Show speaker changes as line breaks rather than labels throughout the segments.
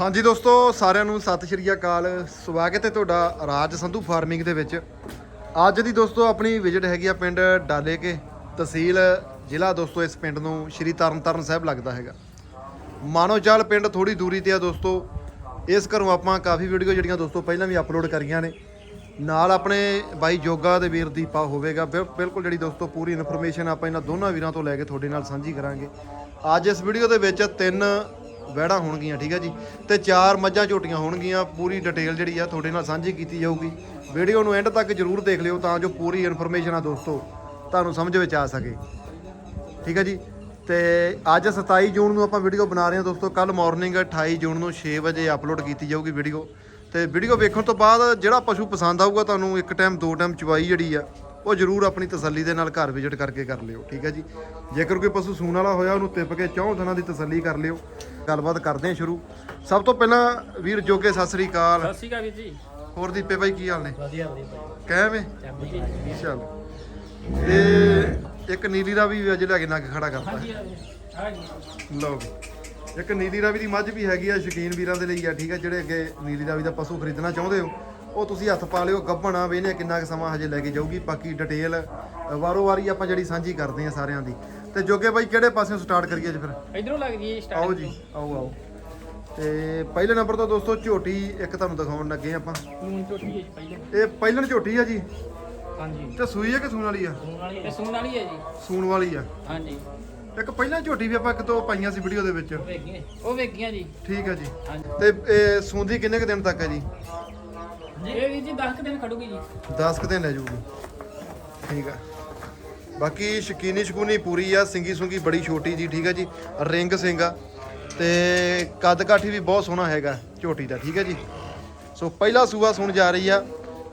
ਹਾਂਜੀ ਦੋਸਤੋ, ਸਾਰਿਆਂ ਨੂੰ ਸਤਿ ਸ਼੍ਰੀ ਅਕਾਲ। ਸਵਾਗਤ ਹੈ ਤੁਹਾਡਾ ਰਾਜ ਸੰਧੂ ਫਾਰਮਿੰਗ ਦੇ ਵਿੱਚ। ਅੱਜ ਦੀ ਦੋਸਤੋ, ਆਪਣੀ ਵਿਜ਼ਿਟ ਹੈਗੀ ਆ ਪਿੰਡ ਡਾਲੇਕੇ ਤਹਿਸੀਲ। ਜ਼ਿਲ੍ਹਾ ਦੋਸਤੋ, ਇਸ ਪਿੰਡ ਨੂੰ ਸ਼੍ਰੀ ਤਰਨਤਾਰਨ ਸਾਹਿਬ ਲੱਗਦਾ ਹੈਗਾ। ਮਾਨੋਚਾਲ ਪਿੰਡ ਥੋੜੀ ਦੂਰੀ ਤੇ ਆ ਦੋਸਤੋ। ਇਸ ਘਰੋਂ ਆਪਾਂ ਕਾਫੀ ਵੀਡੀਓ ਜਿਹੜੀਆਂ ਦੋਸਤੋ ਪਹਿਲਾਂ ਵੀ ਅਪਲੋਡ ਕਰੀਆਂ ਨੇ। ਨਾਲ ਆਪਣੇ ਬਾਈ ਜੋਗਾ ਦੇ ਵੀਰ ਦੀਪਾ ਹੋਵੇਗਾ। ਬਿਲ- ਬਿਲਕੁਲ ਜਿਹੜੀ ਦੋਸਤੋ ਪੂਰੀ ਇਨਫੋਰਮੇਸ਼ਨ ਆਪਾਂ ਇਹਨਾਂ ਦੋਨਾਂ ਵੀਰਾਂ ਤੋਂ ਲੈ ਕੇ ਤੁਹਾਡੇ ਨਾਲ ਸਾਂਝੀ ਕਰਾਂਗੇ। ਅੱਜ ਇਸ ਵੀਡੀਓ ਦੇ ਵਿੱਚ ਤਿੰਨ ਵਹਿੜਾਂ ਹੋਣਗੀਆਂ, ਠੀਕ ਹੈ ਜੀ? ਤੇ ਚਾਰ ਮੱਝਾਂ ਝੋਟੀਆਂ ਹੋਣਗੀਆਂ, ਪੂਰੀ ਡਿਟੇਲ ਜਿਹੜੀ ਆ ਤੁਹਾਡੇ ਨਾਲ ਸਾਂਝੀ ਕੀਤੀ ਜਾਊਗੀ। ਵੀਡੀਓ ਨੂੰ ਐਂਡ ਤੱਕ ਜਰੂਰ ਦੇਖ ਲਿਓ ਤਾਂ ਜੋ ਪੂਰੀ ਇਨਫੋਰਮੇਸ਼ਨ ਆ ਦੋਸਤੋ, ਤੁਹਾਨੂੰ ਸਮਝ ਵਿੱਚ ਆ ਸਕੇ। ਠੀਕ ਹੈ ਜੀ? ਤੇ ਅੱਜ 27 ਜੂਨ ਨੂੰ ਆਪਾਂ ਵੀਡੀਓ ਬਣਾ ਰਹੇ ਹਾਂ ਦੋਸਤੋ ਕੱਲ ਮਾਰਨਿੰਗ 28 ਜੂਨ ਨੂੰ 6 ਵਜੇ ਅਪਲੋਡ ਕੀਤੀ ਜਾਊਗੀ ਵੀਡੀਓ। ਤੇ ਵੀਡੀਓ ਵੇਖਣ ਤੋਂ ਬਾਅਦ ਜਿਹੜਾ ਪਸ਼ੂ ਪਸੰਦ ਆਊਗਾ, ਤੁਹਾਨੂੰ ਇੱਕ ਟਾਈਮ ਦੋ ਟਾਈਮ ਚਵਾਈ ਜਿਹੜੀ ਆ ਉਹ ਜਰੂਰ ਆਪਣੀ ਤਸੱਲੀ ਦੇ ਨਾਲ ਘਰ ਵਿਜ਼ਿਟ ਕਰਕੇ ਕਰ ਲਿਓ ਠੀਕ ਹੈ ਜੀ? ਜੇਕਰ ਕੋਈ ਪਸ਼ੂ ਸੂਣ ਵਾਲਾ ਹੋਇਆ ਉਹਨੂੰ ਤਿੱਪ ਕੇ ਚੌਂ ਦਿਨਾਂ ਦੀ ਤਸੱਲੀ ਕਰ ਲਿਓ। ਗੱਲਬਾਤ ਕਰਦੇ ਹਾਂ ਸ਼ੁਰੂ। ਸਭ ਤੋਂ ਪਹਿਲਾਂ ਵੀਰ ਜੋਗੇ ਸਤਿ ਸ੍ਰੀ ਅਕਾਲ।
ਸਤਿ ਸ਼੍ਰੀ ਅਕਾਲ ਵੀਰ ਜੀ।
ਹੋਰ ਦੀਪੇ ਬਾਈ ਕੀ ਹਾਲ ਨੇ?
ਵਧੀਆ ਵਧੀਆ ਜੀ
ਚੱਲ। ਤੇ ਇੱਕ ਨੀਲੀ ਦਾ ਵੀ ਅੱਜ ਲੈ ਕੇ ਨਾ ਖੜਾ ਕਰਤਾ। ਲਓ ਵੀ। ਇੱਕ ਨੀਲੀ ਰਾਵੀ ਦੀ ਮੱਝ ਵੀ ਹੈਗੀ ਆ ਸ਼ਕੀਨ ਵੀਰਾਂ ਦੇ ਲਈ ਆ ਠੀਕ ਆ ਜਿਹੜੇ ਅੱਗੇ ਨੀਲੀ ਰਾਵੀ ਦਾ ਪਸ਼ੂ ਖਰੀਦਣਾ ਚਾਹੁੰਦੇ ਹੋ। ਉਹ ਤੁਸੀਂ ਹੱਥ ਪਾ ਲਿਓ ਗੱਭਣਾ ਵੇਨੇ ਕਿੰਨਾ ਕੁ ਸਮਾਂ ਹਜੇ ਲੈ ਕੇ ਜਾਊਗੀ ਬਾਕੀ ਡਿਟੇਲ ਵਾਰੋ ਵਾਰੀ ਆਪਾਂ ਜਿਹੜੀ ਸਾਂਝੀ ਕਰਦੇ ਆ ਸਾਰਿਆਂ ਦੀ। ਤੇ ਜੋਗੇ ਬਾਈ ਕਿਹੜੇ ਪਾਸਿਓਂ ਸਟਾਰਟ ਕਰੀਏ ਜੀ ਫਿਰ?
ਇਧਰੋਂ ਲੱਗ ਜੀ
ਆਓ
ਸਟਾਰਟ
ਜੀ ਆਓ ਆਓ। ਤੇ ਪਹਿਲੇ ਨੰਬਰ ਤੋਂ ਦੋਸਤੋ ਝੋਟੀ ਇੱਕ ਤੁਹਾਨੂੰ ਦਿਖਾਉਣ ਲੱਗੇ ਆਪਾਂ।
ਨੂਨ ਝੋਟੀ ਹੈ ਜੀ ਪਹਿਲੇ।
ਇਹ ਪਹਿਲਣ ਝੋਟੀ ਆ ਜੀ?
ਹਾਂਜੀ।
ਤੇ ਸੂਈ ਆ ਕਿ ਸੂਣ ਵਾਲੀ ਆ?
ਇਹ ਸੂਣ ਵਾਲੀ ਹੈ ਜੀ।
ਸੂਣ ਵਾਲੀ ਆ।
ਹਾਂਜੀ।
ਇੱਕ ਪਹਿਲਾਂ ਝੋਟੀ ਵੀ ਆਪਾਂ ਕਿਤੋਂ ਪਾਈਆਂ ਸੀ ਵੀਡੀਓ ਦੇ ਵਿੱਚ।
ਉਹ ਵੇਗੀਆਂ ਜੀ।
ਠੀਕ ਆ ਜੀ। ਤੇ ਇਹ ਸੂੰਦੀ ਕਿੰਨੇ ਕੁ ਦਿਨ ਤੱਕ ਹੈ ਜੀ?
ਇਹ ਵੀਰ ਜੀ 10 ਕੁ ਦਿਨ ਖੜੂਗੀ ਜੀ।
10 ਕੁ ਦਿਨ ਲੈ ਜੂਗੀ। ਠੀਕ ਆ। ਬਾਕੀ ਸ਼ਕੀਨੀ ਸ਼ਕੂਨੀ ਪੂਰੀ ਆ ਸਿੰਗੀ ਸੁੰਗੀ ਬੜੀ ਛੋਟੀ ਜੀ ਠੀਕ ਆ ਜੀ। ਰਿੰਗ ਆ। ਤੇ ਕੱਦ ਕਾਠੀ ਵੀ ਬਹੁਤ ਸੋਹਣਾ ਹੈਗਾ ਝੋਟੀ ਦਾ ਠੀਕ ਆ ਜੀ। ਸੋ ਪਹਿਲਾ ਸੂਆ ਸੁਣ ਜਾ ਰਹੀ ਆ।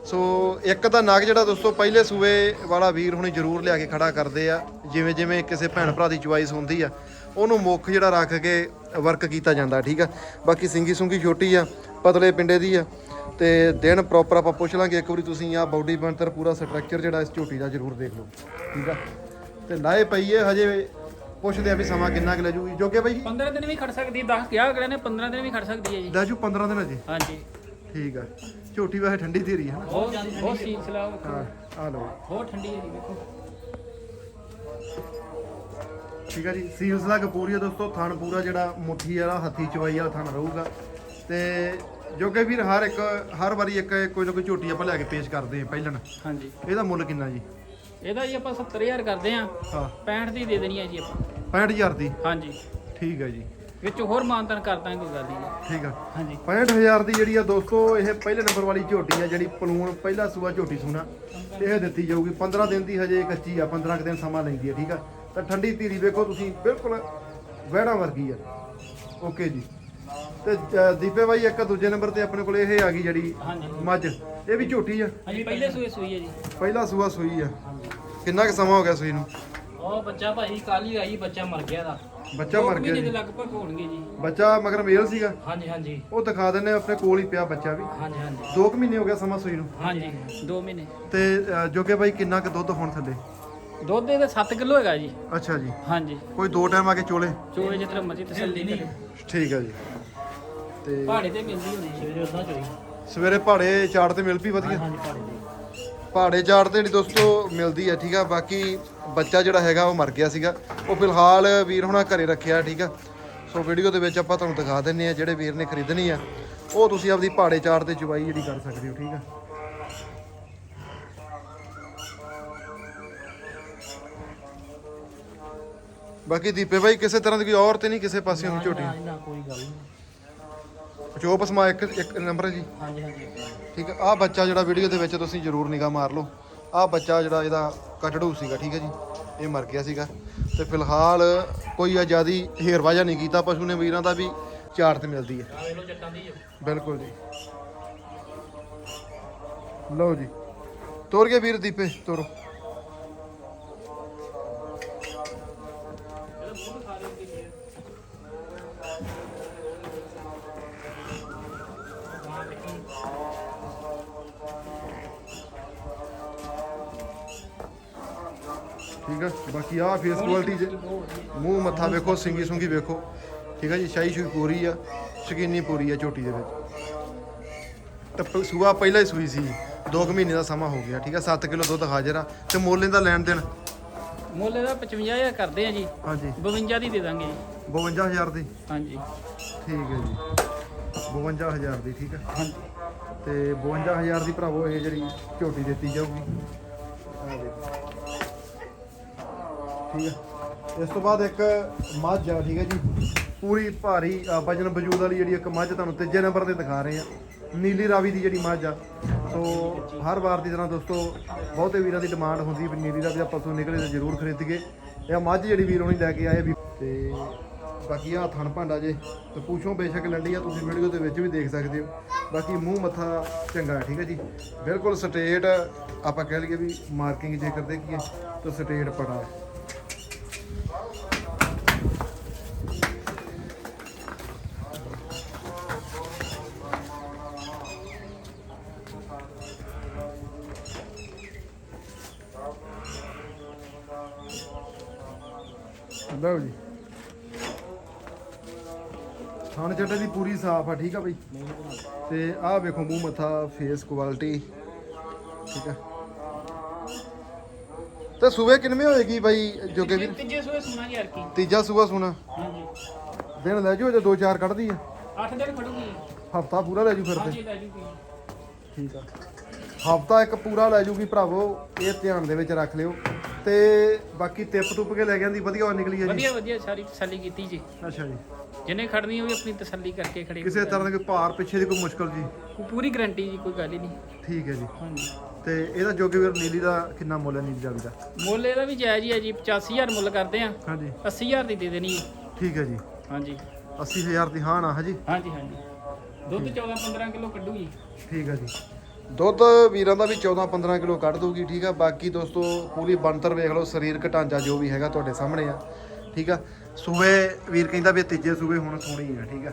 ਸੋ ਇੱਕ ਤਾਂ ਨਗ ਜਿਹੜਾ ਦੋਸਤੋ ਪਹਿਲੇ ਸੂਏ ਵਾਲਾ ਵੀਰ ਹੁਣੀ ਜ਼ਰੂਰ ਲਿਆ ਕੇ ਖੜਾ ਕਰਦੇ ਆ। ਜਿਵੇਂ ਜਿਵੇਂ ਕਿਸੇ ਭੈਣ ਭਰਾ ਦੀ ਚੁਆਇਸ ਹੁੰਦੀ ਆ ਉਹਨੂੰ ਮੁੱਖ ਜਿਹੜਾ ਰੱਖ ਕੇ ਵਰਕ ਕੀਤਾ ਜਾਂਦਾ ਠੀਕ ਆ। ਬਾਕੀ ਸਿੰਗੀ ਸੁੰਗੀ ਛੋਟੀ ਆ ਪਤਲੇ ਪਿੰਡੇ ਦੀ ਆ। ਤੇ ਦਿਨ ਪ੍ਰੋਪਰ ਆਪਾਂ ਪੁੱਛ ਲਾਂਗੇ ਇੱਕ ਵਾਰੀ ਤੁਸੀਂ ਆ ਬਾਡੀ ਬਣਤਰ ਪੂਰਾ ਸਟਰਕਚਰ ਜਿਹੜਾ ਇਸ ਝੋਟੀ ਦਾ ਜ਼ਰੂਰ ਦੇਖ ਲਓ। ਠੀਕ ਆ? ਤੇ ਲਾਏ ਪਈਏ ਹਜੇ ਪੁੱਛਦੇ ਆ ਵੀ ਸਮਾਂ ਕਿੰਨਾ ਕੁ ਲੈ ਜੂਗੀ। ਜੋਗੇ ਬਾਈ
15 ਦਿਨ ਵੀ ਖੜ ਸਕਦੀ ਹੈ 10 ਕਿਹਾ ਅਗਲੇ ਨੇ 15 ਦਿਨ ਵੀ ਖੜ ਸਕਦੀ ਹੈ ਜੀ।
ਲੈ ਜੂ 15 ਦਿਨ ਅਜੇ
ਹਾਂਜੀ।
ਠੀਕ ਆ। ਝੋਟੀ ਵੈਸੇ ਠੰਡੀ ਧੀਰੀ ਹੈ ਨਾ?
ਬਹੁਤ ਬਹੁਤ ਸੀਲ ਸਲਾਹ
ਹਾਂ ਆ ਲਓ।
ਬਹੁਤ ਠੰਡੀ ਹੈ ਜੀ ਵੇਖੋ
ਠੀਕ ਆ ਜੀ ਸੀਲਸ ਦਾ ਕਪੂਰੀ ਆ ਦੋਸਤੋ ਥਣ ਪੂਰਾ ਜਿਹੜਾ ਮੁੱਠੀ ਵਾਲਾ ਹੱਥੀ ਚਵਾਈ ਵਾਲਾ ਥਣ ਰਹੂਗਾ। ਤੇ ਜੋਗੇ ਵੀਰ ਹਰ ਇੱਕ ਹਰ ਵਾਰੀ ਇੱਕ ਕੋਈ ਨਾ ਕੋਈ ਝੋਟੀ ਆਪਾਂ ਲੈ ਕੇ ਪੇਸ਼ ਕਰਦੇ ਆ ਪਹਿਲਣ।
ਹਾਂਜੀ।
ਇਹਦਾ ਮੁੱਲ ਕਿੰਨਾ ਜੀ?
ਇਹਦਾ ਜੀ ਆਪਾਂ 70000 ਕਰਦੇ ਆ
ਹਾਂ।
65 ਦੀ ਦੇ ਦੇਣੀ ਹੈ ਜੀ ਆਪਾਂ।
65000 ਦੀ?
ਹਾਂਜੀ।
ਠੀਕ ਹੈ ਜੀ।
ਵਿੱਚ ਹੋਰ ਮਾਨਤਨ ਕਰ ਦਾਂਗੇ ਕੋਈ ਗੱਲ ਨਹੀਂ
ਠੀਕ ਆ।
ਹਾਂਜੀ।
65000 ਦੀ ਜਿਹੜੀ ਆ ਦੋਸਤੋ ਇਹ ਪਹਿਲੇ ਨੰਬਰ ਵਾਲੀ ਝੋਟੀ ਆ ਜਿਹੜੀ ਪਲੂਣ ਪਹਿਲਾ ਸੂਆ ਝੋਟੀ ਸੂਣਾ। ਇਹ ਦਿੱਤੀ ਜਾਊਗੀ। 15 ਦਿਨ ਦੀ ਹਜੇ ਕੱਚੀ ਆ 15 ਕੁ ਦਿਨ ਸਮਾਂ ਲੈਂਦੀ ਆ ਠੀਕ ਆ? ਤਾਂ ਠੰਡੀ ਧੀਰੀ ਵੇਖੋ ਤੁਸੀਂ ਬਿਲਕੁਲ ਵਹਿੜਾਂ ਵਰਗੀ ਆ। ਓਕੇ ਜੀ। ਤੇ ਅ, ਦੀਪੇ ਬਾਈ ਇੱਕ ਦੂਜੇ ਨੰਬਰ ਤੇ ਆਪਣੇ ਕੋਲ ਇਹ ਆ ਗਈ ਜਿਹੜੀ
ਹਾਂਜੀ।
ਮੱਝ। ਇਹ ਵੀ ਝੋਟੀ ਆ?
ਹਾਂਜੀ ਪਹਿਲੇ ਸੂਏ ਸੂਈ ਹੈ ਜੀ।
ਪਹਿਲਾ ਸੂਆ ਸੂਈ ਆ। ਕਿੰਨਾ ਕੁ ਸਮਾਂ ਹੋ ਗਿਆ ਸੂਈ ਨੂੰ?
ਉਹ ਬੱਚਾ ਭਾਈ ਕੱਲ ਹੀ ਆਈ ਬੱਚਾ ਮਰ ਗਿਆ ਦਾ।
ਬੱਚਾ ਮਰ ਗਿਆ
ਮਹੀਨੇ ਦੇ
ਜੀ
ਲਗਭਗ ਹੋਣਗੇ ਜੀ।
ਬੱਚਾ ਮਗਰ ਮੇਲ ਸੀਗਾ?
ਹਾਂਜੀ ਹਾਂਜੀ।
ਉਹ ਦਿਖਾ ਦਿੰਨੇ ਆਪਣੇ ਕੋਲ ਹੀ ਪਿਆ ਬੱਚਾ ਵੀ।
ਹਾਂਜੀ ਹਾਂਜੀ।
2 ਮਹੀਨੇ ਹੋ ਗਿਆ ਸਮਾਂ ਸੂਈ ਨੂੰ?
ਹਾਂਜੀ 2 ਮਹੀਨੇ।
ਤੇ ਅ, ਜੋਗੇ ਬਾਈ ਕਿੰਨਾ ਕੁ ਦੁੱਧ ਹੁਣ ਥੱਲੇ?
ਦੁੱਧ ਇਹਦਾ 7 ਕਿਲੋ ਹੈਗਾ ਜੀ।
ਅੱਛਾ ਜੀ।
ਹਾਂਜੀ।
ਕੋਈ ਦੋ ਟਾਈਮ ਆ ਕੇ ਚੋਲੇ?
ਚੋਏ ਜਿੱਥੇ ਮਰਜ਼ੀ ਤਸੱਲੀ ਕਰੇ।
ਠੀਕ ਹੈ ਜੀ। ਤੇ
ਪਹਾੜੇ ਤੇ ਮਿਲਦੀ ਹੋਣੀ ਸਵੇਰੇ ਉਦਾਂ ਚੋਈ
ਸਵੇਰੇ ਪਹਾੜੇ ਚਾੜ ਤੇ ਮਿਲ ਪਈ ਵਧੀਆ?
ਹਾਂਜੀ ਪਹਾੜੇ ਤੇ।
ਪਹਾੜੇ ਚਾੜ ਤੇ ਜਿਹੜੀ ਦੋਸਤੋ ਮਿਲਦੀ ਹੈ ਠੀਕ ਆ। ਬਾਕੀ ਬੱਚਾ ਜਿਹੜਾ ਹੈਗਾ ਉਹ ਮਰ ਗਿਆ ਸੀਗਾ। ਉਹ ਫਿਲਹਾਲ ਵੀਰ ਹੁਣਾਂ ਘਰੇ ਰੱਖਿਆ ਠੀਕ ਆ। ਸੋ ਵੀਡੀਓ ਦੇ ਵਿੱਚ ਆਪਾਂ ਤੁਹਾਨੂੰ ਦਿਖਾ ਦਿੰਨੇ ਆ ਜਿਹੜੇ ਵੀਰ ਨੇ ਖਰੀਦਣੀ ਆ। ਉਹ ਤੁਸੀਂ ਆਪਦੀ ਪਹਾੜੇ ਚਾੜ ਤੇ ਚੁਬਾਈ ਜਿਹੜੀ ਕਰ ਸਕਦੇ ਹੋ ਠੀਕ ਆ। ਬਾਕੀ ਦੀਪੇ ਭਾਈ ਕਿਸੇ ਤਰ੍ਹਾਂ ਦੀ ਕੋਈ ਔਰ ਤੇ ਨਹੀਂ ਕਿਸੇ ਪਾਸਿਓਂ ਦੀ ਝੋਟੀ।
ਨਾ ਕੋਈ ਗੱਲ ਨਹੀਂ।
ਚੋਪ ਸਮਾ ਇੱਕ ਇੱਕ ਨੰਬਰ ਹੈ ਜੀ।
ਹਾਂਜੀ ਹਾਂਜੀ
ਠੀਕ ਹੈ ਆਹ ਬੱਚਾ ਜਿਹੜਾ ਵੀਡੀਓ ਦੇ ਵਿੱਚ ਤੁਸੀਂ ਜ਼ਰੂਰ ਨਿਗਾਹ ਮਾਰ ਲਓ। ਆਹ ਬੱਚਾ ਜਿਹੜਾ ਇਹਦਾ ਕਟੜੂ ਸੀਗਾ ਠੀਕ ਹੈ ਜੀ। ਇਹ ਮਰ ਗਿਆ ਸੀਗਾ। ਤੇ ਫਿਲਹਾਲ ਕੋਈ ਆਜ਼ਾਦੀ ਹੇਰਵਾਜਾ ਨਹੀਂ ਕੀਤਾ ਪਸ਼ੂ ਨੇ ਵੀਰਾਂ ਦਾ ਵੀ ਚਾਰ ਤੇ ਮਿਲਦੀ ਹੈ।
ਆ ਵੇਖ ਲੋ ਜੱਟਾਂ ਦੀ
ਬਿਲਕੁਲ ਜੀ। ਲਓ ਜੀ। ਤੋਰ ਕੇ ਵੀਰ ਦੀਪੇ ਤੋਰੋ। ਠੀਕ ਹੈ ਬਾਕੀ ਆਹ ਫੇਸ ਕੁਆਲਿਟੀ ਜੇ। ਮੂੰਹ ਮੱਥਾ ਵੇਖੋ ਸਿੰਗੀ ਸੁੰਗੀ ਵੇਖੋ। ਠੀਕ ਹੈ ਜੀ? ਸ਼ਾਹੀ ਸ਼ੂਈ ਪੂਰੀ ਆ ਸ਼ਕੀਨੀ ਪੂਰੀ ਆ ਝੋਟੀ ਦੇ ਵਿੱਚ। ਤੇ ਸੂਆ ਪਹਿਲਾਂ ਹੀ ਸੂਈ ਸੀ 2 ਮਹੀਨੇ ਦਾ ਸਮਾਂ ਹੋ ਗਿਆ ਠੀਕ ਆ? 7 ਕਿਲੋ ਦੁੱਧ ਹਾਜ਼ਰ ਆ। ਤੇ ਮੁੱਲ ਇਹਦਾ ਲੈਣ ਦੇਣ?
ਮੁੱਲ ਇਹਦਾ 55000 ਕਰਦੇ ਆ ਜੀ।
ਹਾਂਜੀ।
52 ਦੀ ਦੇ ਦਾਂਗੇ ਜੀ।
52000 ਦੀ?
ਹਾਂਜੀ।
ਠੀਕ ਹੈ ਜੀ। 52000 ਦੀ ਠੀਕ ਆ?
ਹਾਂਜੀ।
ਤੇ 52000 ਦੀ ਭਰਾਵੋ ਇਹ ਜਿਹੜੀ ਝੋਟੀ ਦਿੱਤੀ ਜਾਊਗੀ। ਆਹ ਦੇਖੋ। ਠੀਕ ਹੈ। ਇਸ ਤੋਂ ਬਾਅਦ ਇੱਕ ਮੱਝ ਆ ਠੀਕ ਹੈ ਜੀ। ਪੂਰੀ ਭਾਰੀ ਵਜਨ ਵਜੂਦ ਵਾਲੀ ਜਿਹੜੀ ਇੱਕ ਮੱਝ ਤੁਹਾਨੂੰ ਤੀਜੇ ਨੰਬਰ ਤੇ ਦਿਖਾ ਰਹੇ ਆ ਨੀਲੀ ਰਾਵੀ ਦੀ ਜਿਹੜੀ ਮੱਝ ਆ ਸੋ ਹਰ ਵਾਰ ਦੀ ਤਰ੍ਹਾਂ ਦੋਸਤੋ ਬਹੁਤੇ ਵੀਰਾਂ ਦੀ ਡਿਮਾਂਡ ਹੁੰਦੀ ਵੀ ਨੀਲੀ ਰਾਵੀ ਦਾ ਪਸ਼ੂ ਨਿਕਲੇ ਤਾਂ ਜ਼ਰੂਰ ਖਰੀਦੀਏ। ਇਹ ਮੱਝ ਜਿਹੜੀ ਵੀਰ ਹੋਣੀ ਲੈ ਕੇ ਆਏ ਵੀ ਤੇ ਬਾਕੀ ਆ ਥਣ ਭਾਂਡਾ ਜੇ ਤੇ ਪੁੱਛੋ ਬੇਸ਼ੱਕ ਲੰਡੀ ਆ ਤੁਸੀਂ ਵੀਡੀਓ ਦੇ ਵਿੱਚ ਵੀ ਦੇਖ ਸਕਦੇ ਹੋ। ਬਾਕੀ ਮੂੰਹ ਮੱਥਾ ਚੰਗਾ ਹੈ, ਠੀਕ ਹੈ ਜੀ। ਬਿਲਕੁਲ ਸਟੇਟ ਆਪਾਂ ਕਹਿ ਲਈਏ ਵੀ ਮਾਰਕਿੰਗ ਜੇ ਕਰਦੇ ਕੀ ਤਾਂ ਸਟੇਟ ਪੜਾ ਲਓ ਜੀ। ਥਣ ਚੱਟੇ ਦੀ ਪੂਰੀ ਸਾਫ਼ ਆ ਠੀਕ ਆ ਬਈ? ਤੇ ਆਹ ਵੇਖੋ ਮੂੰਹ ਮੱਥਾ ਫੇਸ ਕੁਆਲਿਟੀ ਠੀਕ ਆ। ਤੇ ਸੂਏ ਕਿੰਨਵੇਂ ਹੋਏਗੀ ਬਾਈ ਜੋਗੇ ਵੀਰ
ਤੀਜੇ ਸੂਏ ਸੁਣਾ ਯਾਰ ਕੀ।
ਤੀਜਾ ਸੂਆ ਸੁਣਾ।
ਹਾਂਜੀ।
ਦਿਨ ਲੈ ਜਾਓ ਜੇ ਦੋ ਚਾਰ ਕੱਢਦੀ ਆ।
8 ਦਿਨ ਖੜੂਗੀ।
ਹਫਤਾ ਪੂਰਾ ਲੈ ਜੂ ਫਿਰ ਤੇ।
ਹਾਂਜੀ ਲੈ ਜੂਗੀ।
ਠੀਕ ਆ। ਹਫਤਾ ਇੱਕ ਪੂਰਾ ਲੈ ਜੂਗੀ ਭਰਾਵੋ ਇਹ ਧਿਆਨ ਦੇ ਵਿੱਚ ਰੱਖ ਲਿਓ। ਤੇ ਬਾਕੀ ਟਿਪ ਟੁੱਪ ਕੇ ਲੈ ਜਾਂਦੀ ਵਧੀਆ ਨਿਕਲੀ ਆ ਜੀ।
ਵਧੀਆ ਵਧੀਆ ਸਾਰੀ ਤਸੱਲੀ ਕੀਤੀ ਜੀ।
ਅੱਛਾ ਜੀ।
ਜਿਹਨੇ ਖੜਨੀ ਉਹ ਵੀ ਆਪਣੀ ਤਸੱਲੀ ਕਰਕੇ ਖੜੇ
ਕਿਸੇ ਤਰ੍ਹਾਂ ਦੀ ਕੋਈ ਭਾਰ ਪਿੱਛੇ ਦੀ ਕੋਈ ਮੁਸ਼ਕਲ ਜੀ?
ਕੋਈ ਪੂਰੀ ਗਰੰਟੀ ਜੀ ਕੋਈ ਗੱਲ ਹੀ ਨਹੀਂ।
ਠੀਕ ਹੈ ਜੀ।
ਹਾਂਜੀ।
ਤੇ ਇਹਦਾ ਜੋਗੇ ਵੀਰ ਨੀਲੀ ਦਾ ਕਿੰਨਾ ਮੁੱਲ ਹੈ ਨੀਲੀ ਦਾ ਵੀ ਦਾ?
ਮੁੱਲ ਇਹਦਾ ਵੀ ਜਾਇਜ਼ ਹੀ ਹੈ ਜੀ 85000 ਮੁੱਲ ਕਰਦੇ ਆ
ਹਾਂਜੀ।
80000 ਦੀ ਦੇ ਦੇਣੀ ਜੀ।
ਠੀਕ ਹੈ ਜੀ।
ਹਾਂਜੀ।
80000 ਦੀ ਹਾਂ ਨਾ ਹਾਂਜੀ
ਹਾਂਜੀ। ਹਾਂਜੀ ਦੁੱਧ 14 15 ਕਿਲੋ ਕੱਢੂਗੀ।
ਠੀਕ ਹੈ ਜੀ। ਦੁੱਧ ਵੀਰਾਂ ਦਾ ਵੀ 14 15 ਕਿਲੋ ਕੱਢ ਦੂਗੀ ਠੀਕ ਆ। ਬਾਕੀ ਦੋਸਤੋ ਪੂਰੀ ਬਣਤਰ ਵੇਖ ਲਓ ਸਰੀਰਕ ਢਾਂਚਾ ਜੋ ਵੀ ਹੈਗਾ ਤੁਹਾਡੇ ਸਾਹਮਣੇ ਆ ਠੀਕ ਆ। ਸੂਬੇ ਵੀਰ ਕਹਿੰਦਾ ਵੀ ਤੀਜੇ ਸੂਬੇ ਹੁਣ ਸੋਹਣੀ ਆ ਠੀਕ ਆ।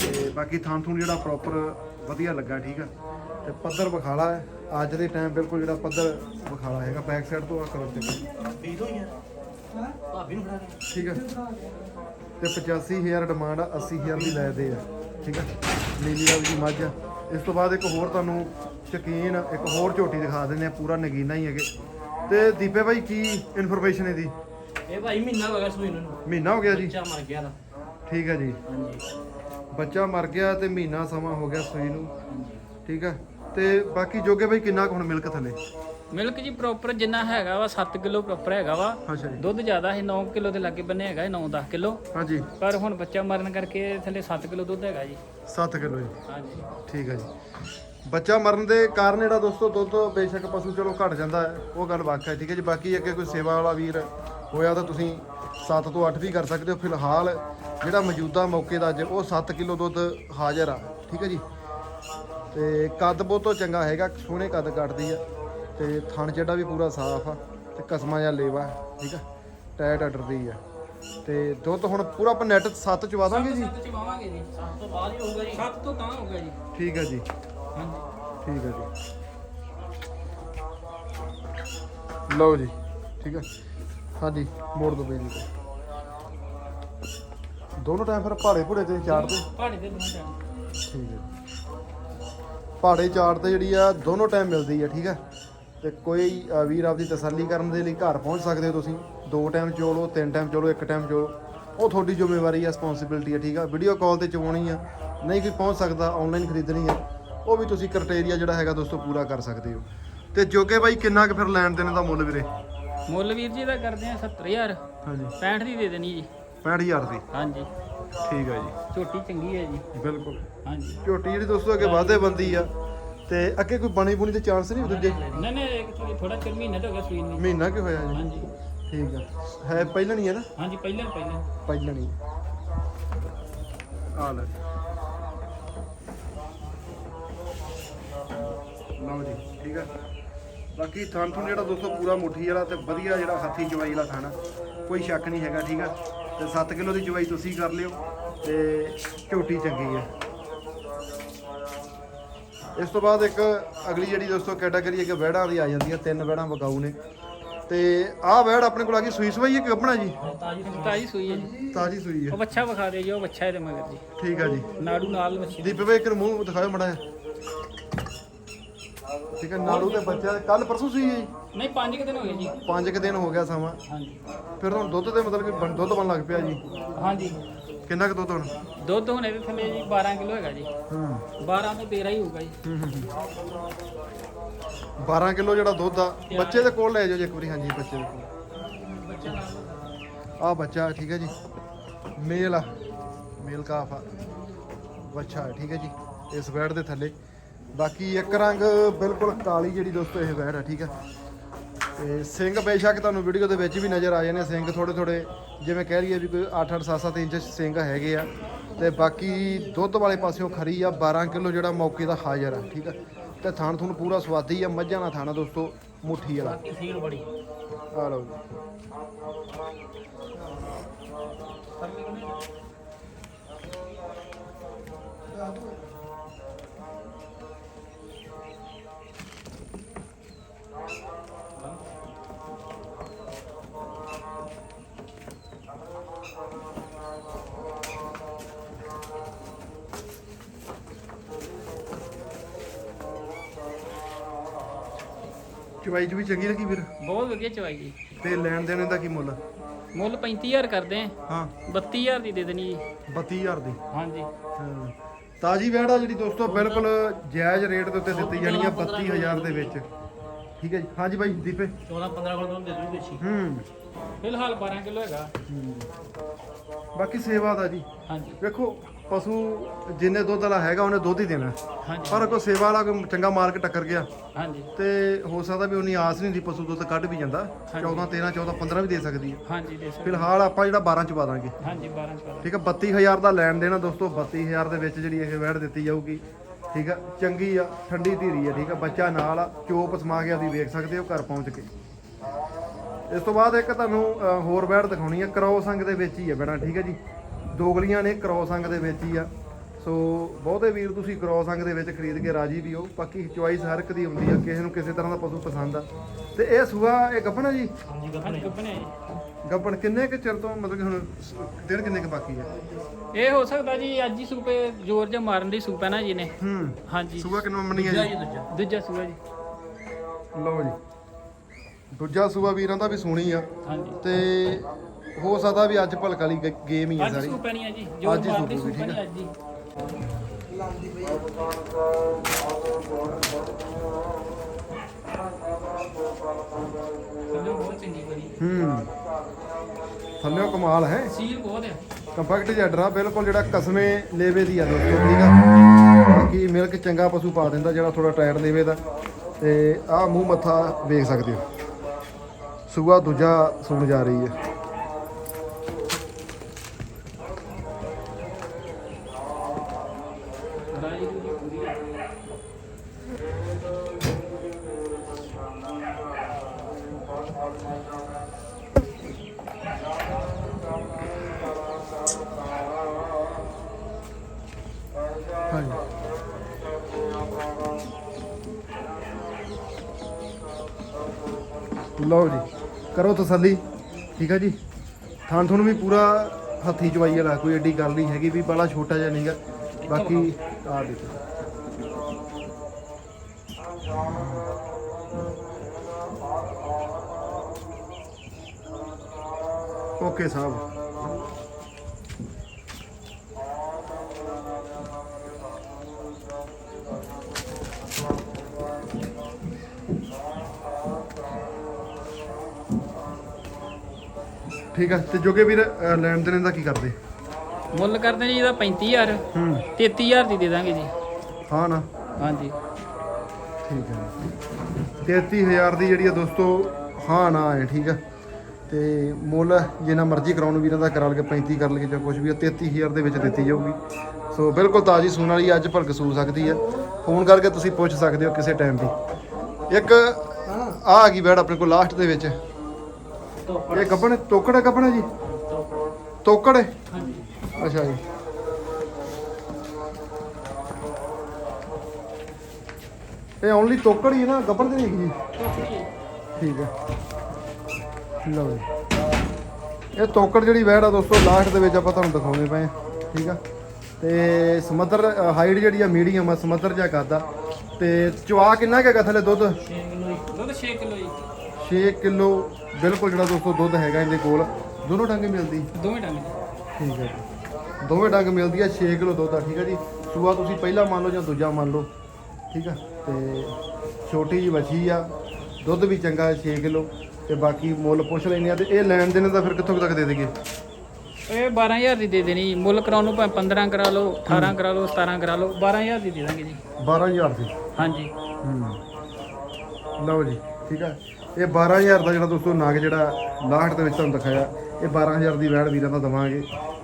ਤੇ ਬਾਕੀ ਥਾਂ ਥੂਣ ਜਿਹੜਾ ਪ੍ਰੋਪਰ ਵਧੀਆ ਲੱਗਾ ਠੀਕ ਆ। ਤੇ ਪੱਧਰ ਵਿਖਾਲਾ ਹੈ। ਅੱਜ ਦੇ ਟਾਈਮ ਬਿਲਕੁਲ ਜਿਹੜਾ ਪੱਧਰ ਵਿਖਾਲਾ ਹੈਗਾ ਬੈਕ ਸਾਈਡ ਤੋਂ ਆ ਕਰੋ ਤੇ ਠੀਕ ਆ? ਤੇ 85000 ਡਿਮਾਂਡ ਆ 80000 ਦੀ ਲੈਦੇ ਆ ਠੀਕ ਆ। ਨੀਲੀ ਦੀ ਮੱਝ ਆ। ਇਸ ਤੋਂ ਬਾਅਦ ਇੱਕ ਹੋਰ ਤੁਹਾਨੂੰ ਸ਼ਕੀਨ ਇੱਕ ਹੋਰ ਝੋਟੀ ਦਿਖਾ ਦਿੰਦੇ ਆ ਪੂਰਾ ਨਗੀਨਾ ਹੀ ਹੈਗੇ। ਤੇ ਦੀਪੇ ਭਾਈ ਕੀ ਇਨਫੋਰਮੇਸ਼ਨ ਇਹਦੀ?
ਇਹ ਭਾਈ ਮਹੀਨਾ ਹੋ ਗਿਆ ਸੂਈ ਨੂੰ।
ਮਹੀਨਾ ਹੋ ਗਿਆ ਜੀ?
ਬੱਚਾ ਮਰ ਗਿਆ ਦਾ।
ਠੀਕ ਹੈ ਜੀ।
ਹਾਂਜੀ।
ਬੱਚਾ ਮਰ ਗਿਆ ਤੇ ਮਹੀਨਾ ਸਮਾਂ ਹੋ ਗਿਆ ਸੂਈ ਨੂੰ। ਠੀਕ ਆ ਤੇ ਬਾਕੀ ਜੋਗੇ ਭਾਈ ਕਿੰਨਾ ਕੁ ਹੁਣ ਮਿਲਕ ਥੱਲੇ?
ਮਿਲਕ ਜੀ ਪ੍ਰੋਪਰ ਜਿੰਨਾ ਹੈਗਾ ਵਾ 7 ਕਿਲੋ ਪ੍ਰੋਪਰ ਹੈਗਾ ਵਾ।
ਅੱਛਾ ਜੀ।
ਦੁੱਧ ਜ਼ਿਆਦਾ ਹੈ 9 ਕਿਲੋ ਦੇ ਲਾਗੇ ਬੰਨੇ ਹੈਗਾ 9-10 ਕਿਲੋ।
ਹਾਂਜੀ।
ਪਰ ਹੁਣ ਬੱਚਾ ਮਰਨ ਕਰਕੇ ਥੱਲੇ 7 ਕਿਲੋ ਦੁੱਧ ਹੈਗਾ ਜੀ।
7 ਕਿਲੋ ਜੀ।
ਹਾਂਜੀ।
ਠੀਕ ਹੈ ਜੀ। ਬੱਚਾ ਮਰਨ ਦੇ ਕਾਰਨ ਜਿਹੜਾ ਦੋਸਤੋ ਦੁੱਧ ਬੇਸ਼ੱਕ ਪਸ਼ੂ ਚਲੋ ਘਟ ਜਾਂਦਾ ਹੈ ਉਹ ਗੱਲ ਵਾਕਿਆ ਹੈ ਠੀਕ ਹੈ ਜੀ। ਬਾਕੀ ਅੱਗੇ ਕੋਈ ਸੇਵਾ ਵਾਲਾ ਵੀਰ ਹੋਇਆ ਤਾਂ ਤੁਸੀਂ 7 ਤੋਂ 8 ਵੀ ਕਰ ਸਕਦੇ ਹੋ। ਫਿਲਹਾਲ ਜਿਹੜਾ ਮੌਜੂਦਾ ਮੌਕੇ ਦਾ ਅੱਜ ਉਹ 7 ਕਿਲੋ ਦੁੱਧ ਹਾਜ਼ਰ ਆ ਠੀਕ ਹੈ ਜੀ। ਤੇ ਕੱਦ ਬਹੁਤੋ ਚੰਗਾ ਹੈਗਾ ਸੋਹਣੇ ਕੱਦ ਕੱਟਦੀ ਆ। ਤੇ ਥਣ ਜਿਹੜਾ ਵੀ ਪੂਰਾ ਸਾਫ਼ ਆ ਤੇ ਕਸਮਾ ਜਾਂ ਲੇਵਾ ਠੀਕ ਆ? ਟਾਇਟ ਆਰਡਰ ਦੀ ਆ। ਤੇ ਦੁੱਧ ਹੁਣ ਪੂਰਾ ਆਪਾਂ ਨੈਟ 7 ਚਵਾ ਦਾਂਗੇ ਜੀ?
7 ਚ ਪਾਵਾਂਗੇ ਜੀ।
ਸਭ ਤੋਂ ਬਾਅਦ ਹੀ ਹੋਊਗਾ ਜੀ।
7 ਤੋਂ ਤਾਂ ਹੋਊਗਾ ਜੀ।
ਠੀਕ ਹੈ ਜੀ।
ਹਾਂਜੀ।
ਠੀਕ ਹੈ ਜੀ। ਲਓ ਜੀ ਠੀਕ ਹੈ ਹਾਂਜੀ ਮੋੜ ਦੋ ਬਈ ਜੀ। ਦੋਨੋਂ ਟਾਈਮ ਫਿਰ ਪਹਾੜੇ ਭੁੜੇ ਤੇ ਚਾੜਦੇ।
ਪਹਾੜੀ ਦੇ ਦੋਨਾਂ ਟਾਈਮ
ਠੀਕ ਹੈ ਪਹਾੜੇ ਚਾੜ ਤੇ ਜਿਹੜੀ ਆ ਦੋਨੋਂ ਟਾਈਮ ਮਿਲਦੀ ਆ ਠੀਕ ਹੈ ਤੇ ਕੋਈ ਅ, ਵੀਰ ਆਪਦੀ ਤਸੱਲੀ ਕਰਨ ਦੇ ਲਈ ਘਰ ਪਹੁੰਚ ਸਕਦੇ ਹੋ ਤੁਸੀਂ। ਦੋ ਟਾਈਮ ਚੋਲੋ ਤਿੰਨ ਟਾਈਮ ਚੋਲੋ ਇੱਕ ਟਾਈਮ ਚੋਲੋ। ਉਹ ਤੁਹਾਡੀ ਜ਼ਿੰਮੇਵਾਰੀ ਆ ਰਿਸਪੌਂਸਿਬਿਲਟੀ ਆ ਠੀਕ ਆ? ਵੀਡੀਓ ਕਾਲ ਤੇ ਚਵਾਉਣੀ ਆ। ਨਹੀਂ ਕੋਈ ਪਹੁੰਚ ਸਕਦਾ ਆਨਲਾਈਨ ਖਰੀਦਣੀ ਆ। ਉਹ ਵੀ ਤੁਸੀਂ ਕ੍ਰਾਈਟੇਰੀਆ ਜਿਹੜਾ ਹੈਗਾ ਦੋਸਤੋ ਪੂਰਾ ਕਰ ਸਕਦੇ ਹੋ। ਤੇ ਜੋਗੇ ਬਾਈ ਕਿੰਨਾ ਕੁ ਫਿਰ ਲੈਣ ਦੇਣ ਦਾ ਮੁੱਲ ਵੀਰੇ?
ਮੁੱਲ ਵੀਰ ਜੀ ਦਾ ਕਰਦੇ ਆ 70000
ਹਾਂਜੀ।
65 ਦੀ ਦੇ ਦੇਣੀ ਜੀ।
65000 ਦੀ?
ਹਾਂਜੀ।
ਠੀਕ ਹੈ ਜੀ।
ਝੋਟੀ ਚੰਗੀ ਹੈ ਜੀ।
ਬਿਲਕੁਲ।
ਹਾਂਜੀ।
ਝੋਟੀ ਜਿਹੜੀ ਦੋਸਤੋ ਅੱਗੇ ਵਾਧੇ ਬੰਦੀ ਆ ਤੇ ਅੱਗੇ ਕੋਈ ਬਣੀ ਬੁਣੀ ਦੇ ਚਾਂਸ ਨਹੀਂ ਦੂਜੇ?
ਨਹੀਂ ਨਹੀਂ ਇੱਕ ਥੋੜਾ ਚਿਰ ਮਹੀਨਾ ਤਾਂ ਹੋ ਗਿਆ ਸੂਈ ਨੂੰ।
ਮਹੀਨਾ ਕਿ ਹੋਇਆ ਜੀ।
ਹਾਂਜੀ।
ਠੀਕ ਆ। ਹੈ ਪਹਿਲਾਂ ਨਹੀਂ ਹੈ ਨਾ?
ਹਾਂਜੀ ਪਹਿਲਾਂ ਪਹਿਲਾਂ
ਪਹਿਲਾਂ। ਨਹੀਂ ਆ ਲੈ। ਲਓ ਜੀ ਠੀਕ ਆ। ਬਾਕੀ ਥਣ ਥਣ ਜਿਹੜਾ ਦੋਸਤੋ ਪੂਰਾ ਮੁੱਠੀ ਵਾਲਾ ਤੇ ਵਧੀਆ ਜਿਹੜਾ ਹੱਥੀ ਚਵਾਈ ਵਾਲਾ ਖਾਣਾ ਕੋਈ ਸ਼ੱਕ ਨਹੀਂ ਹੈਗਾ ਠੀਕ ਆ। ਤੇ 7 ਕਿਲੋ ਦੀ ਚਵਾਈ ਤੁਸੀਂ ਕਰ ਲਿਓ ਤੇ ਝੋਟੀ ਚੰਗੀ ਆ। ਇਸ ਤੋਂ ਬਾਅਦ ਇੱਕ ਅਗਲੀ ਜਿਹੜੀ ਦੋਸਤੋ ਕੈਟਾਗਰੀ ਹੈ ਕਿ ਵਹਿੜਾਂ ਦੀ ਆ ਜਾਂਦੀ ਹੈ ਤਿੰਨ ਵਹਿੜਾਂ ਵਗਾਊ ਨੇ। ਤੇ ਆਹ ਵੈੜ ਆਪਣੇ ਕੋਲ ਆ ਗਈ ਸੂਈ ਸਵਾਈ ਇੱਕ ਗੱਭਣਾ ਜੀ?
ਤਾਜੀ
ਸੂਈ ਹੈ ਜੀ।
ਤਾਜੀ ਸੂਈ ਹੈ।
ਉਹ ਬੱਚਾ ਵਿਖਾ ਦੇ ਜੀ ਉਹ ਬੱਚਾ ਇਹਦੇ ਮਗਰ ਜੀ।
ਠੀਕ ਆ ਜੀ।
ਨਾੜੂ ਨਾਲ ਬੱਚੀ
ਦੀਪੇ ਭਾਈ ਇੱਕ ਮੂੰਹ ਦਿਖਾਓ ਮੜਾ ਠੀਕ ਹੈ ਨਾੜੂ ਤੇ ਬੱਚਾ ਕੱਲ ਪਰਸੋਂ ਸੂਈ ਹੈ ਜੀ
ਨਹੀਂ 5 ਦਿਨ ਹੋ ਗਏ ਜੀ।
ਪੰਜ ਕੁ ਦਿਨ ਹੋ ਗਿਆ ਸਮਾਂ।
ਹਾਂਜੀ।
ਫਿਰ ਹੁਣ ਦੁੱਧ ਤੇ ਮਤਲਬ ਕਿ ਬਣ- ਦੁੱਧ ਬਣ ਲੱਗ ਪਿਆ ਜੀ।
ਹਾਂਜੀ।
ਕਿੰਨਾ ਕੁ ਦੁੱਧ ਹੁਣ?
ਦੁੱਧ ਹੁਣ ਇਹਦੇ ਥੱਲੇ ਜੀ 12 ਕਿਲੋ ਹੈਗਾ ਜੀ।
ਹੂੰ।
12 ਤੋਂ 13 ਹੀ ਹੋਊਗਾ ਜੀ।
12 ਕਿਲੋ ਜਿਹੜਾ ਦੁੱਧ ਆ ਬੱਚੇ ਦੇ ਕੋਲ ਲੈ ਜਾਓ ਜੀ ਇੱਕ ਵਾਰੀ ਹਾਂਜੀ ਬੱਚੇ ਦੇ ਕੋਲ।
ਬੱਚਾ ਨਾਲ।
ਆ ਬੱਚਾ ਠੀਕ ਹੈ ਜੀ। ਮੇਲ ਆ ਮੇਲ ਕਾਫ ਆ। ਬੱਚਾ ਠੀਕ ਹੈ ਜੀ ਇਸ ਵੈੜ ਦੇ ਥੱਲੇ। ਬਾਕੀ ਇੱਕ ਰੰਗ ਬਿਲਕੁਲ ਕਾਲੀ ਜਿਹੜੀ ਦੋਸਤੋ ਇਹ ਵੈੜ ਆ ਠੀਕ ਹੈ। ਤੇ ਸਿੰਘ ਬੇਸ਼ੱਕ ਤੁਹਾਨੂੰ ਵੀਡੀਓ ਦੇ ਵਿੱਚ ਵੀ ਨਜ਼ਰ ਆ ਜਾਣੇ ਸਿੰਘ ਥੋੜੇ ਥੋੜੇ ਜਿਵੇਂ ਕਹਿ ਲਈਏ ਵੀ ਕੋਈ 8-8 7-7 ਇੰਚ ਸਿੰਘ ਹੈਗੇ ਆ। ਤੇ ਬਾਕੀ ਦੁੱਧ ਵਾਲੇ ਪਾਸਿਓਂ ਖਰੀ ਆ 12 ਕਿਲੋ ਜਿਹੜਾ ਮੌਕੇ ਦਾ ਹਾਜ਼ਰ ਆ, ਠੀਕ ਆ। ਤੇ ਥਾਣ ਥੁਣ ਪੂਰਾ ਸਵਾਦੀ ਆ, ਮੱਝਾਂ ਦਾ ਥਾਣਾ ਦੋਸਤੋ, ਮੁੱਠੀ ਵਾਲਾ।
ਸੀਲ ਬੜੀ
ਆ ਲਓ ਜੀ। ਚਵਾਈ ਚ ਵੀ ਚੰਗੀ ਲੱਗੀ ਵੀਰ?
ਬਹੁਤ ਵਧੀਆ ਚਵਾਈ ਜੀ।
ਤੇ ਲੈਣ ਦੇਣ ਦਾ ਕੀ ਮੁੱਲ?
ਮੁੱਲ 35000 ਕਰਦੇ ਆ।
ਹਾਂ।
32000 ਦੀ ਦੇ ਦੇਣੀ ਜੀ।
32000 ਦੀ?
ਹਾਂਜੀ।
ਹਾਂ। ਤਾਜੀ ਵੈੜ ਆ ਜਿਹੜੀ ਦੋਸਤੋ ਬਿਲਕੁਲ ਜਾਇਜ਼ ਰੇਟ ਦੇ ਉੱਤੇ ਦਿੱਤੀ ਜਾਣੀ ਆ 32000 ਦੇ ਵਿੱਚ। ਠੀਕ ਹੈ ਜੀ। ਹਾਂਜੀ ਬਾਈ ਦੀਪੇ।
14 15 ਕੋਲ ਦੁੱਧ ਦੇ ਦੂ ਵੇਚੀ
ਹੂੰ।
ਫਿਲਹਾਲ 12 ਕਿਲੋ ਹੈਗਾ।
ਬਾਕੀ ਸੇਵਾ ਦਾ ਜੀ।
ਹਾਂਜੀ।
ਵੇਖੋ ਪਸ਼ੂ ਜਿੰਨੇ ਦੁੱਧ ਵਾਲਾ ਹੈਗਾ ਉਹਨੇ ਦੁੱਧ ਹੀ ਦੇਣਾ।
ਹਾਂਜੀ।
ਪਰ ਕੋਈ ਸੇਵਾ ਵਾਲਾ ਕੋਈ ਚੰਗਾ ਮਾਲਕ ਟੱਕਰ ਗਿਆ।
ਹਾਂਜੀ।
ਤੇ ਹੋ ਸਕਦਾ ਵੀ ਉਨੀ ਆਸ ਨਹੀਂ ਦੀ ਪਸ਼ੂ ਦੁੱਧ ਕੱਢ ਵੀ ਜਾਂਦਾ। 14 13 14 15 ਵੀ ਦੇ ਸਕਦੀ ਹੈ।
ਹਾਂਜੀ ਦੇ ਸਕਦੇ।
ਫਿਲਹਾਲ ਆਪਾਂ ਜਿਹੜਾ 12 ਚ ਪਾ ਦਾਂਗੇ।
ਹਾਂਜੀ 12 ਚ
ਠੀਕ ਹੈ 32000 ਦਾ ਲੈਣ ਦੇਣਾ ਦੋਸਤੋ। 32000 ਦੇ ਵਿੱਚ ਜਿਹੜੀ ਇਹ ਵੈੜ ਦਿੱਤੀ ਜਾਊਗੀ। ਠੀਕ ਹੈ ਚੰਗੀ ਆ ਠੰਡੀ ਧੀਰੀ ਆ। ਠੀਕ ਹੈ ਬੱਚਾ ਨਾਲ ਆ ਚੋਪ ਸਮਾ ਕੇ ਆਪਦੀ ਵੇਖ ਸਕਦੇ ਹੋ ਘਰ ਪਹੁੰਚ ਕੇ। ਇਸ ਤੋਂ ਬਾਅਦ ਇੱਕ ਤੁਹਾਨੂੰ ਹੋਰ ਵੈੜ ਦਿਖਾਉਣੀ ਆ। ਕਰੋਸ ਅੰਗ ਦੇ ਵਿੱਚ ਹੀ ਆ ਬੈਣਾ ਠੀਕ ਹੈ ਜੀ। ਦੋਗਲੀਆਂ ਨੇ ਕਰੋਸ ਅੰਗ ਦੇ ਵਿੱਚ ਹੀ ਆ। ਸੋ ਬਹੁਤੇ ਵੀਰ ਤੁਸੀਂ ਕਰੋਸ ਅੰਗ ਦੇ ਵਿੱਚ ਖਰੀਦ ਕੇ ਰਾਜੀ ਵੀ ਹੋ। ਬਾਕੀ ਚੁਆਇਸ ਹਰ ਇੱਕ ਦੀ ਹੁੰਦੀ ਆ ਕਿਸੇ ਨੂੰ ਕਿਸੇ ਤਰ੍ਹਾਂ ਦਾ ਪਸ਼ੂ ਪਸੰਦ ਆ। ਤੇ ਇਹ ਸੂਆ ਇਹ ਗੱਭਣਾ ਜੀ?
ਹਾਂਜੀ
ਹਾਂਜੀ
ਗੱਪਣੇ
ਕੱਪਣੇ ਜੀ।
ਗੱਭਣ ਕਿੰਨੇ ਕੁ ਚਿਰ ਤੋਂ ਮਤਲਬ ਕਿ ਹੁਣ ਦਿਨ ਕਿੰਨੇ ਕੁ ਬਾਕੀ ਆ?
ਇਹ ਹੋ ਸਕਦਾ ਜੀ ਅੱਜ ਹੀ ਸੂਪੇ ਜ਼ੋਰ ਜਿਹਾ ਮਾਰਨ ਦੀ ਸੂਪ ਹੈ ਨਾ ਜੀ ਨੇ
ਹੂੰ।
ਹਾਂਜੀ।
ਸੂਆ ਕਿੰਨਾ ਮੰਨੀ ਆ ਜੀ?
ਦੂਜਾ
ਦੂਜਾ। ਸੂਆ ਜੀ।
ਲਓ ਜੀ। ਦੂਜਾ ਸੂਆ ਵੀਰਾਂ ਦਾ ਵੀ ਸੋਹਣੀ ਆ।
ਹਾਂਜੀ।
ਤੇ ਹੋ ਸਕਦਾ ਵੀ ਅੱਜ ਭਲਕ ਵਾਲੀ ਗੇ- ਗੇਮ ਹੀ ਆ
ਅੱਜ
ਸਾਰੀ।
ਸੂਪ ਨਹੀਂ ਹੈ ਜੀ ਜੋ
ਅੱਜ ਹੀ
ਮਾਰਦੀ
ਸੂਪ
ਸੂਪ
ਠੀਕ
ਨਹੀਂ ਅੱਜ ਹੀ ਸਮਝੋ ਬਹੁਤ ਚੰਗੀ ਬਣੀ।
ਹੂੰ। ਥੱਲਿਓ ਕਮਾਲ ਹੈ।
ਸੀਲ ਬਹੁਤ ਹੈ।
ਕੰਪੈਕਟ ਜੈਡਰਾ ਬਿਲਕੁਲ ਜਿਹੜਾ ਕਸਮੇ ਲੇਵੇ ਦੀ ਆ ਦੋਸਤੋ ਠੀਕ ਆ। ਬਾਕੀ ਮਿਲਕ ਚੰਗਾ ਪਸ਼ੂ ਪਾ ਦਿੰਦਾ ਜਿਹੜਾ ਥੋੜਾ ਟਾਇਰ ਲੇਵੇ ਦਾ। ਤੇ ਆਹ ਮੂੰਹ ਮੱਥਾ ਵੇਖ ਸਕਦੇ ਹੋ। ਸੂਆ ਦੂਜਾ ਸੁਣ ਜਾ ਰਹੀ ਹੈ। ਲਓ ਜੀ। ਕਰੋ ਤਸੱਲੀ। ਠੀਕ ਹੈ ਜੀ। ਥਾਣ ਤੁਹਾਨੂੰ ਵੀ ਪੂਰਾ ਹੱਥੀ ਚਵਾਈ ਵਾਲਾ, ਕੋਈ ਐਡੀ ਗੱਲ ਨਹੀਂ ਹੈਗੀ ਵੀ ਬੜਾ ਛੋਟਾ ਜਿਹਾ ਨਹੀਂਗਾ ਬਾਕੀ ਆ ਦੇਖੋ। ਓਕੇ ਸਾਹਿਬ। ਠੀਕ ਹੈ ਤੇ ਜੋਗੇ ਵੀਰ ਅ, ਲੈਣ ਦੇਣ ਦਾ ਕੀ ਕਰਦੇ?
ਮੁੱਲ ਕਰਦੇ ਜੀ ਇਹਦਾ 35000
ਹੂੰ।
33000 ਦੀ ਦੇ ਦਾਂਗੇ ਜੀ।
ਹਾਂ ਨਾ?
ਹਾਂਜੀ।
ਠੀਕ ਹੈ 33000 ਦੀ ਜਿਹੜੀ ਆ ਦੋਸਤੋ ਹਾਂ ਨਾ ਹੈ ਠੀਕ ਆ। ਤੇ ਮੁੱਲ ਜਿੰਨਾ ਮਰਜ਼ੀ ਕਰਾਉਣ ਵੀਰਾਂ ਦਾ ਕਰਾ ਲਗੇ 35 ਕਰ ਲਗੇ ਜਾਂ ਕੁਝ ਵੀ ਆ 33000 ਦੇ ਵਿੱਚ ਦਿੱਤੀ ਜਾਊਗੀ। ਸੋ ਬਿਲਕੁਲ ਤਾਜ਼ੀ ਸੂਣ ਵਾਲੀ ਅੱਜ ਭਲਕ ਸੂ ਸਕਦੀ ਹੈ ਫੋਨ ਕਰਕੇ ਤੁਸੀਂ ਪੁੱਛ ਸਕਦੇ ਹੋ ਕਿਸੇ ਟਾਈਮ ਵੀ ਇੱਕ ਆ ਆ ਗਈ ਬੈੜ ਆਪਣੇ ਕੋਲ ਲਾਸਟ ਦੇ ਵਿੱਚ। ਇਹ ਗੱਬਣ ਤੋਕੜ ਹੈ ਗੱਬਣ ਹੈ ਜੀ? ਤੋਕੜ? ਹੈ
ਹਾਂਜੀ।
ਅੱਛਾ ਜੀ। ਇਹ ਓਨਲੀ ਤੋਕੜ ਹੀ ਹੈ ਨਾ ਗੱਬਣ ਤੇ ਨਹੀਂ ਜੀ? ਠੀਕ ਹੈ। ਲਓ ਜੀ। ਇਹ ਤੋਕੜ ਜਿਹੜੀ ਵੈੜ ਆ ਦੋਸਤੋ ਲਾਸਟ ਦੇ ਵਿੱਚ ਆਪਾਂ ਤੁਹਾਨੂੰ ਦਿਖਾਉਂਦੇ ਪਏ ਆ ਠੀਕ ਆ? ਤੇ ਸਮੁੰਦਰ ਹਾਈਟ ਜਿਹੜੀ ਆ ਮੀਡੀਅਮ ਆ ਸਮੁੰਦਰ ਜਿਹਾ ਕਰਦਾ ਤੇ ਚਵਾ ਕਿੰਨਾ ਕੁ ਹੈਗਾ ਥੱਲੇ ਦੁੱਧ?
6 ਕਿਲੋ ਜੀ ਦੁੱਧ 6 ਕਿਲੋ ਜੀ
6 ਕਿਲੋ ਬਿਲਕੁਲ ਜਿਹੜਾ ਦੋਸਤੋ ਦੁੱਧ ਹੈਗਾ ਇਹਦੇ ਕੋਲ ਦੋਨੋਂ ਟਾਂਗੇ ਮਿਲਦੀ?
ਦੋਵੇਂ ਡੰਗ।
ਠੀਕ ਹੈ ਜੀ। ਦੋਵੇਂ ਡੰਗ ਮਿਲਦੀ ਆ 6 ਕਿਲੋ ਦੁੱਧ ਆ ਠੀਕ ਹੈ ਜੀ। ਸੂਆ ਤੁਸੀਂ ਪਹਿਲਾ ਮੰਨ ਲਓ ਜਾਂ ਦੂਜਾ ਮੰਨ ਲਓ ਠੀਕ ਆ? ਤੇ ਛੋਟੀ ਜੀ ਵੱਛੀ ਆ ਦੁੱਧ ਵੀ ਚੰਗਾ 6 ਕਿਲੋ ਤੇ ਬਾਕੀ ਮੁੱਲ ਪੁੱਛ ਲੈਣੇ ਆ ਤੇ ਇਹ ਲੈਣ ਦੇਣ ਦਾ ਫਿਰ ਕਿੱਥੋਂ ਤੱਕ ਦੇ ਦੇਗੇ
ਇਹ 12000 ਦੀ ਦੇ ਦੇਣੀ ਮੁੱਲ ਕਰਾਉਣ ਨੂੰ ਭਾਵੇਂ 15 ਕਰਾ ਲਓ 18 ਕਰਾ ਲਓ 17 ਕਰਾ ਲਓ 12000 ਦੀ ਦੇ ਦਾਂਗੇ ਜੀ।
12000 ਦੀ?
ਹਾਂਜੀ।
ਹੂੰ। ਲਓ ਜੀ ਠੀਕ ਆ? ਇਹ 12000 ਦਾ ਜਿਹੜਾ ਦੋਸਤੋ ਨਗ ਜਿਹੜਾ ਲਾਹਟ ਦੇ ਵਿੱਚ ਤੁਹਾਨੂੰ ਦਿਖਾਇਆ, ਇਹ 12000 ਦੀ ਵੈੜ ਵੀਰਾਂ ਦਾ ਦਵਾਂਗੇ।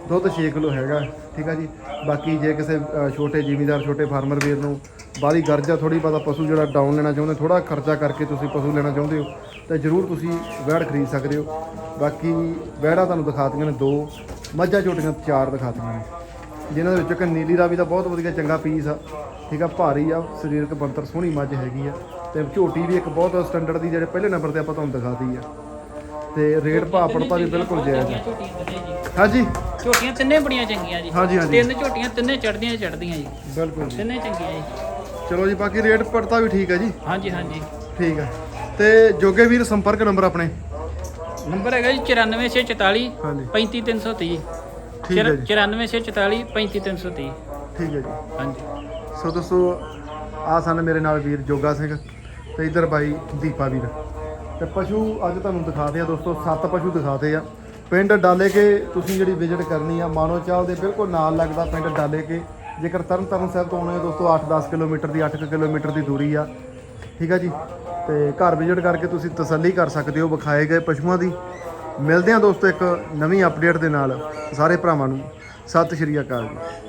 ਦੁੱਧ 6 ਕਿਲੋ ਹੈਗਾ, ਠੀਕ ਆ ਜੀ। ਬਾਕੀ ਜੇ ਕਿਸੇ ਛੋਟੇ ਜ਼ਿਮੀਦਾਰ, ਛੋਟੇ ਫਾਰਮਰ ਵੀਰ ਨੂੰ ਬਾਹਲੀ ਗਰਜਾ ਥੋੜੀ ਬਹੁਤਾ ਪਸ਼ੂ ਜਿਹੜਾ ਡਾਊਨ ਲੈਣਾ ਚਾਹੁੰਦੇ ਥੋੜਾ ਖਰਚਾ ਕਰਕੇ ਤੁਸੀਂ ਪਸ਼ੂ ਲੈਣਾ ਚਾਹੁੰਦੇ ਹੋ, ਤਾਂ ਜਰੂਰ ਤੁਸੀਂ ਵੈੜ ਖਰੀਦ ਸਕਦੇ ਹੋ। ਬਾਕੀ ਵੈੜਾਂ ਤੁਹਾਨੂੰ ਦਿਖਾਤੀਆਂ ਨੇ ਦੋ, ਮੱਝਾਂ ਝੋਟੀਆਂ ਚਾਰ ਦਿਖਾਤੀਆਂ ਨੇ। ਜਿਨ੍ਹਾਂ ਦੇ ਵਿੱਚੋਂ ਇੱਕ ਨੀਲੀ ਰਾਵੀ ਦਾ ਬਹੁਤ ਵਧੀਆ ਚੰਗਾ ਪੀਸ ਆ, ਠੀਕ ਆ, ਭਾਰੀ ਆ, ਸਰੀਰਕ ਬੰਤਰ ਸੋਹਣੀ ਮੱਝ ਹੈਗੀ ਆ। ਤੇ ਝੋਟੀ ਵੀ ਇੱਕ ਬਹੁਤ ਸਟੈਂਡਰਡ ਦੀ ਜਿਹੜੇ ਪਹਿਲੇ ਨੰਬਰ ਤੇ ਆਪਾਂ ਤੁਹਾਨੂੰ ਦਿਖਾਤੀ ਆ। ਤੇ ਰੇਟ ਭਾਪੜਤਾ ਵੀ ਬਿਲਕੁਲ ਜਾਇਜ਼
ਜੀ।
ਹਾਂਜੀ?
ਝੋਟੀਆਂ ਤਿੰਨੇ ਬੜੀਆਂ ਚੰਗੀਆਂ ਜੀ।
ਹਾਂਜੀ ਹਾਂਜੀ।
ਤਿੰਨ ਝੋਟੀਆਂ ਤਿੰਨੇ ਚੜਦੀਆਂ ਚੜਦੀਆਂ ਜੀ।
ਬਿਲਕੁਲ ਜੀ।
ਤਿੰਨੇ ਚੰਗੀਆਂ ਜੀ।
ਚਲੋ ਜੀ ਬਾਕੀ ਰੇਟ ਪੜਤਾ ਵੀ ਠੀਕ ਆ ਜੀ।
ਹਾਂਜੀ ਹਾਂਜੀ।
ਠੀਕ ਆ ਤੇ ਜੋਗੇ ਵੀਰ ਸੰਪਰਕ ਨੰਬਰ ਆਪਣੇ?
ਨੰਬਰ ਹੈਗਾ ਜੀ 94644
ਹਾਂਜੀ।
35330
ਠੀਕ ਹੈ ਜੀ।
94644 35330
ਠੀਕ ਹੈ ਜੀ।
ਹਾਂਜੀ।
ਸੋ ਦੋਸਤੋ ਆ ਸਨ ਮੇਰੇ ਨਾਲ ਵੀਰ ਜੋਗਾ ਸਿੰਘ। ਤੇ ਇਧਰ ਬਾਈ ਦੀਪਾ ਵੀਰ। ਤੇ ਪਸ਼ੂ ਅੱਜ ਤੁਹਾਨੂੰ ਦਿਖਾਦੇ ਆ ਦੋਸਤੋ, ਸੱਤ ਪਸ਼ੂ ਦਿਖਾਦੇ ਆ। ਪਿੰਡ ਡਾਲੇ ਕੇ ਤੁਸੀਂ ਜਿਹੜੀ ਵਿਜ਼ਿਟ ਕਰਨੀ ਆ, ਮਾਨੋ ਚਾਲ ਦੇ ਬਿਲਕੁਲ ਨਾਲ ਲੱਗਦਾ ਪਿੰਡ ਡਾਲੇ ਕੇ ਜੇਕਰ ਤਰਨ ਤਾਰਨ ਸਾਹਿਬ ਤੋਂ ਆਉਣੇ ਦੋਸਤੋ 8-10 ਕਿਲੋਮੀਟਰ ਦੀ 8 ਕਿਲੋਮੀਟਰ ਦੀ ਦੂਰੀ ਆ। ਠੀਕ ਆ ਜੀ? ਤੇ ਘਰ ਵਿਜ਼ਿਟ ਕਰਕੇ ਤੁਸੀਂ ਤਸੱਲੀ ਕਰ ਸਕਦੇ ਹੋ ਵਿਖਾਏ ਗਏ ਪਸ਼ੂਆਂ ਦੀ। ਮਿਲਦੇ ਆ ਦੋਸਤੋ ਇੱਕ ਨਵੀਂ ਅਪਡੇਟ ਦੇ ਨਾਲ। ਸਾਰੇ ਭਰਾਵਾਂ ਨੂੰ ਸਤਿ ਸ਼੍ਰੀ ਅਕਾਲ ਜੀ।